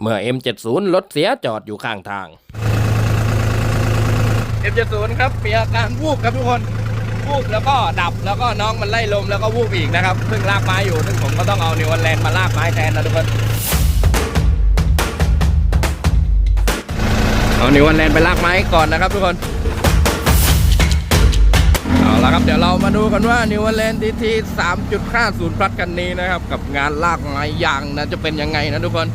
เมื่อ M70 รถเสียจอดอยู่ข้างทาง M70 ครับมีอาการวูบครับทุกคนวูบแล้วก็ดับแล้วก็น้องมันไล่ลมแล้วก็วูบอีกนะครับเพิ่งลากไม้อยู่ซึ่งผมก็ต้องเอานิวแลนด์มาลากไม้แทนนะทุกคนเอานิวแลนด์ไปลากไม้ก่อนนะครับทุกคนเอาละครับเดี๋ยวเรามาดูกันว่านิวแลนด์ทีที3.50พลัดกันนี้นะครับ กับงานลากไม้ยางนะจะเป็นยังไงนะทุกคน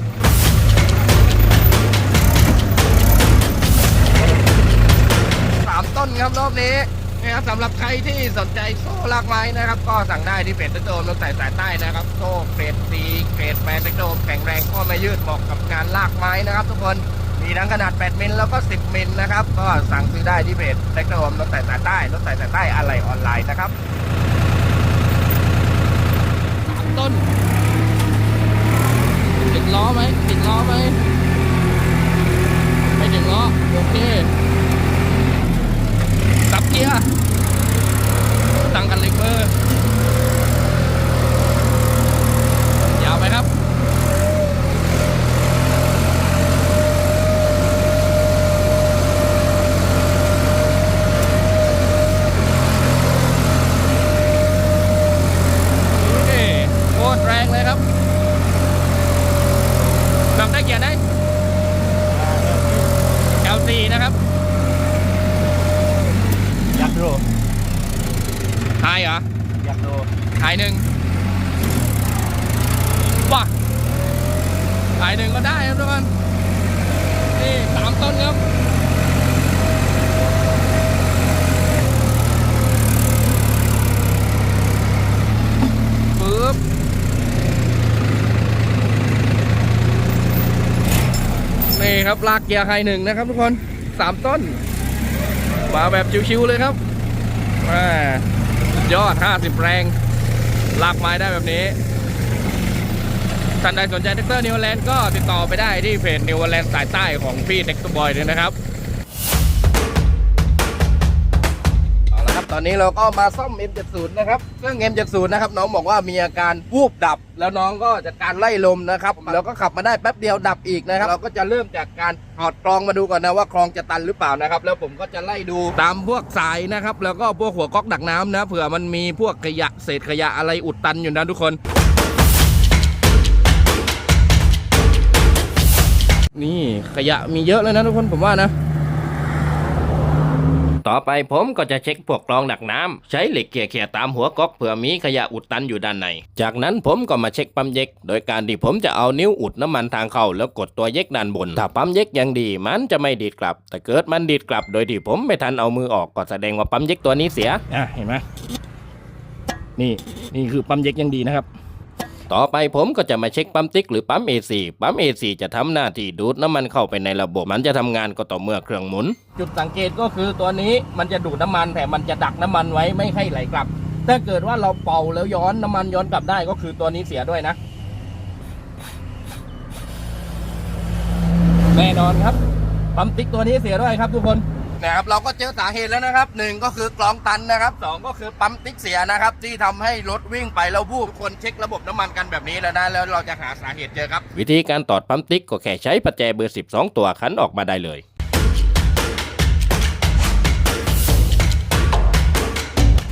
ครับรอบนี้นะครับสำหรับใครที่สนใจโซ่ลากไม้นะครับ ก็สั่งได้ที่เพจเทคโดมรถใส่สายใต้นะครับ โซ่เกรดซีเกรดแมนเทคโดมแข็งแรงก็ไม่ยืดเหมาะกับงานลากไม้นะครับ ทุกคนมีทั้งขนาด 8 มิลแล้วก็ 10 มิลนะครับ ก็สั่งซื้อได้ที่เพจเทคโดมรถใส่สายใต้รถใส่สายใต้อะไรออนไลน์นะครับสามต้นติดล้อไหมติดล้อไหมไม่ถึงล้อโอเค สับเกียร์ตั้งกันเล็กเบอร์ ยาวไปครับ นี่โคตรแรงเลยครับนำได้เกียร์ได้ L4 นะครับ อยากดู ไฮ เหรอ อยากดูหายหนึ่งว้าหายหนึ่งก็ได้ครับทุกคนนี่สามต้นครับปึ๊บนี่ครับลากเกียร์ไฮหนึ่งนะครับทุกคนสามต้นมาแบบชิวๆเลยครับแหม่สุด ยอด 50 แรง ลากไม้ได้แบบนี้ ท่านใดสนใจเท็กเตอร์นิวแลนด์ก็ติดต่อไปได้ที่เพจนิวแลนด์สายใต้ของพี่เน็กซ์บอยเลยนะครับ ตอนนี้เราก็มาซ่อม M70 นะครับซึ่ง M70 นะครับน้องบอกว่ามีอาการวูบดับ แล้วน้องก็จัดการไล่ลมนะครับแล้วก็ขับมาได้แป๊บเดียวดับอีกนะครับเราก็จะเริ่มจากการถอดกรองมาดูก่อนนะว่าคลองจะตันหรือเปล่านะครับ แล้วผมก็จะไล่ดูตามพวกสายนะครับ แล้วก็พวกหัวก๊อกดักน้ำนะเผื่อมันมีพวกขยะเศษขยะอะไรอุดตันอยู่นะทุกคนนี่ขยะมีเยอะเลยนะทุกคนผมว่านะ ต่อไปผมก็จะเช็คพวกกรองดักน้ำใช้เหล็กเขี่ยๆตามหัวก๊อกเผื่อมีขยะอุดตันอยู่ด้านใน จากนั้นผมก็มาเช็คปั๊มเย็ก โดยการที่ผมจะเอานิ้วอุดน้ำมันทางเข้าแล้วกดตัวเย็กด้านบน ถ้าปั๊มเย็กยังดีมันจะไม่ดีดกลับ แต่เกิดมันดีดกลับ โดยที่ผมไม่ทันเอามือออกก็แสดงว่าปั๊มเย็กตัวนี้เสียอะเห็นไหมนี่นี่คือปั๊มเย็กยังดีนะครับ ต่อไปผมก็จะมาเช็คปั๊มติ๊กหรือปั๊ม AC ปั๊ม AC จะทำหน้าที่ดูดน้ำมันเข้าไปในระบบมันจะทำงานก็ต่อเมื่อเครื่องหมุน จุดสังเกตก็คือตัวนี้มันจะดูดน้ำมันแต่มันจะดักน้ำมันไว้ไม่ให้ไหลกลับ ถ้าเกิดว่าเราเป่าแล้วย้อนน้ำมันย้อนกลับได้ก็คือตัวนี้เสียด้วยนะ แน่นอนครับปั๊มติ๊กตัวนี้เสียด้วยครับทุกคน นะครับเราก็เจอสาเหตุแล้วนะครับหนึ่งก็คือกรองตันนะครับสองก็คือปั๊มติ๊กเสียนะครับ ที่ทำให้รถวิ่งไปแล้วผู้คนเช็คระบบน้ำมันกันแบบนี้แล้วนะแล้วเราจะหาสาเหตุเจอครับ วิธีการตอดปั๊มติ๊กก็แค่ใช้ประแจเบอร์ 12 ตัวขันออกมาได้เลย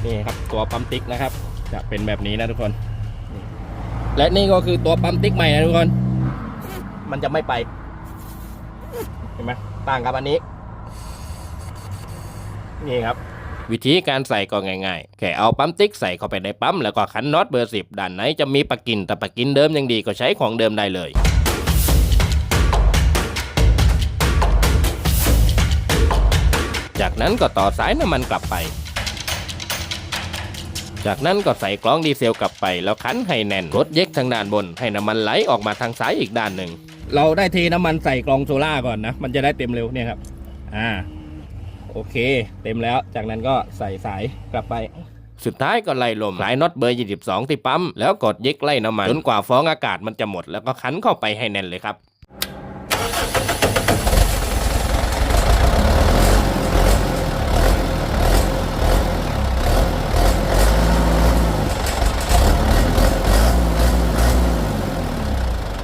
นี่ครับตัวปั๊มติ๊กนะครับ จะเป็นแบบนี้นะทุกคน และนี่ก็คือตัวปั๊มติ๊กใหม่นะทุกคน มันจะไม่ไป เห็นไหมต่างกับอันนี้ นี่ครับ วิธีการใส่ก็ง่ายๆ แค่เอาปั๊มติ๊กใส่เข้าไปในปั๊มแล้วก็ขันน็อตเบอร์สิบด้านไหนจะมีปากกินแต่ปากกินเดิมยังดีก็ใช้ของเดิมได้เลยจากนั้นก็ต่อสายน้ำมันกลับไป จากนั้นก็ใส่กล้องดีเซลกลับไป แล้วคันให้แน่นรถเย็กทางด้านบน ให้น้ำมันไหลออกมาทางซ้ายอีกด้านหนึ่ง เราได้เทน้ำมันใส่กล่องโซล่าก่อนนะ มันจะได้เต็มเร็วเนี่ยครับ อ่า โอเค เต็มแล้วจากนั้นก็ใส่สายกลับไป สุดท้ายก็ไล่ลมสายน็อตเบอร์ 22 ที่ปั๊ม แล้วกดเย็กไล่น้ำมันจนกว่าฟองอากาศมันจะหมด แล้วก็คันเข้าไปให้แน่นเลยครับ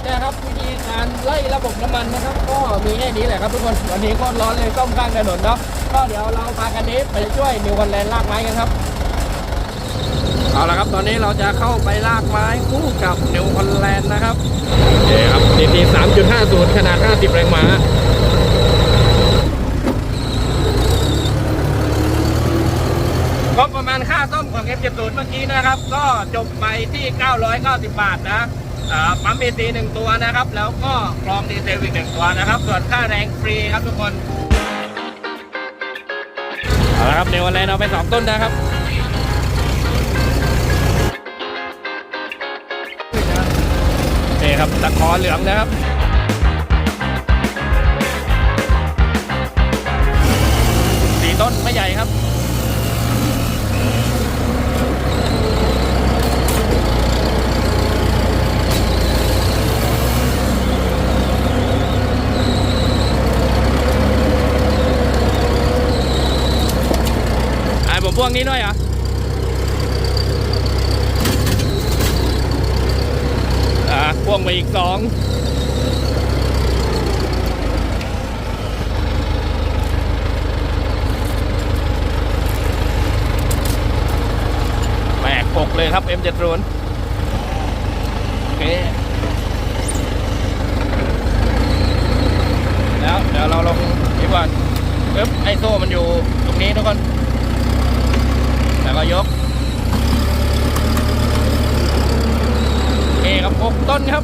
เนี่ยครับวิธีการไล่ระบบน้ำมันนะครับ ก็มีแค่นี้แหละครับทุกคน วันนี้ก็ร้อนเลยต้มข้างถนนเนาะ ก็เดี๋ยวเราพากันนี้ไปช่วยนิวคอนแลนด์ลากไม้กันครับ เอาละครับตอนนี้เราจะเข้าไปลากไม้คู่กับนิวคอนแลนด์นะครับโอเคครับดีดีสามจุดห้าศูนย์ขนาดห้าสิบแรงม้าก็ประมาณค่าต้มของ F70 เมื่อกี้นะครับ ก็จบไปที่ 990 บาทนะอ่าปั๊มบีซีหนึ่งตัวนะครับ แล้วก็กรองดีเซลอีกหนึ่งตัวนะครับ ส่วนค่าแรงฟรีครับทุกคน เอาละครับเนวันแลนด์เอาไปสองต้นนะครับนี่ครับตะขอเหลืองนะครับสี่ต้นไม่ใหญ่ครับ งนี้ด้วยเหรออ่าพ่วงไปอีกสองแหมกปกเลยครับ M70 โอเคแล้วเดี๋ยวเราลงดีกว่าปึ๊บไอโซ่มันอยู่ตรงนี้ทุกคน แล้วก็ยกเอครับหกต้นครับ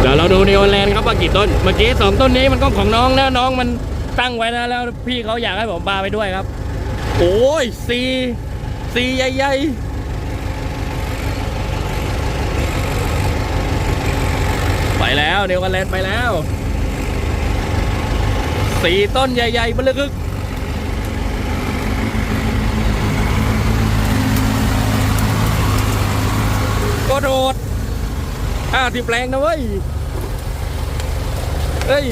เดี๋ยวเราดูนิวแลนด์ครับว่ากี่ต้น เมื่อกี้สองต้นนี้มันก็ของน้องนะน้องมันตั้งไว้นะแล้วพี่เขาอยากให้ผมพาไปด้วยครับ โอ้ยสีสีใหญ่ๆ ไปแล้วนิวแลนด์ไปแล้วสี่ต้นใหญ่ๆเบลอคึก โดดห้าสิบแรงนะเว้ยเฮ้ย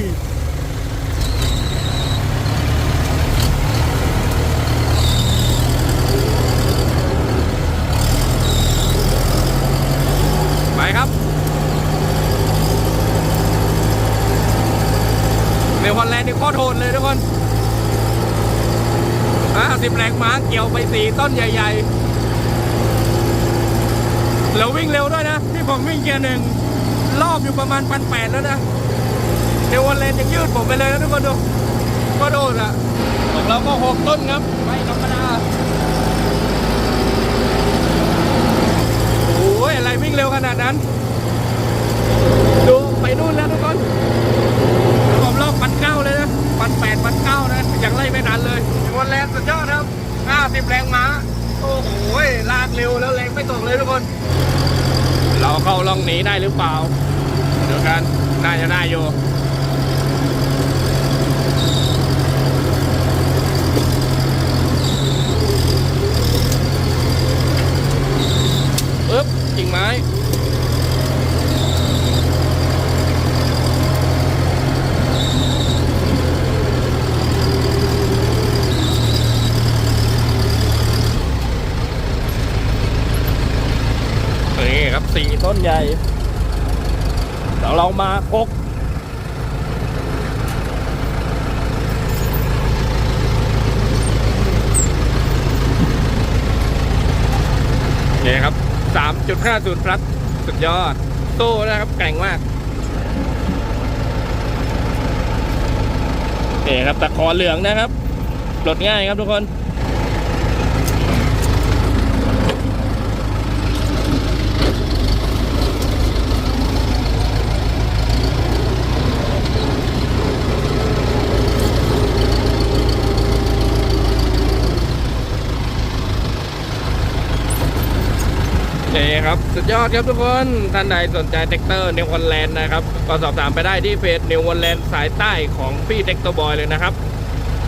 ไปครับเนวฮอลแลนด์นี่โคตรโหดเลยทุกคนห้าสิบแรงม้าเกี่ยวไปสี่ต้นใหญ่ ๆ เราวิ่งเร็วด้วยนะที่ผมวิ่งเกียร์หนึ่งรอบอยู่ประมาณพันแปดแล้วนะเดวันเลนยังยืดผมไปเลยนะทุกคนดูก็โดดอะของเราก็หกต้นครับไม่ธรรมดาโอ้ยอะไรวิ่งเร็วขนาดนั้น ดูไปนู่นแล้วทุกคนผมรอบพันเก้าเลยนะพันแปดพันเก้านะยังไล่ไม่ทันเลยวันแรงสุดยอดครับห้าสิบแรงม้าโอ้โหลากเร็วแล้วแรงไม่ตกเลยทุกคน เข้าล่องหนีได้หรือเปล่าเดี๋ยวกันน่าจะได้อยู่ ปึ๊บกิ่งไม้ นี่ครับสี่ ต้นใหญ่เดี๋ยวเรามากกนี่ครับ 3.50พลัสสุดยอด โต้นะครับแกร่งมากนี่ครับตะขอเหลืองนะครับปลดง่ายครับทุกคนครับ สุ ดยอดครับทุกคน ท่านใดสนใจเทคเตอร์นิววันแลนด์นะครับก็สอบถามไปได้ที่เพจนิววันแลนด์สายใต้ของพี่เทคเตอร์บอยเลยนะครับ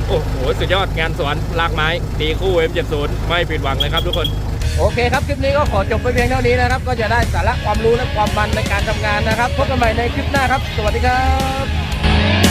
โอ้โห สุดยอดงานสวนลากไม้ ตีคู่ M70 ไม่ผิดหวังเลยครับทุกคน โอเคครับ คลิปนี้ก็ขอจบไปเพียงเท่านี้นะครับ ก็จะได้สาระความรู้และความมันในการทำงานนะครับ พบกันใหม่ในคลิปหน้าครับ สวัสดีครับ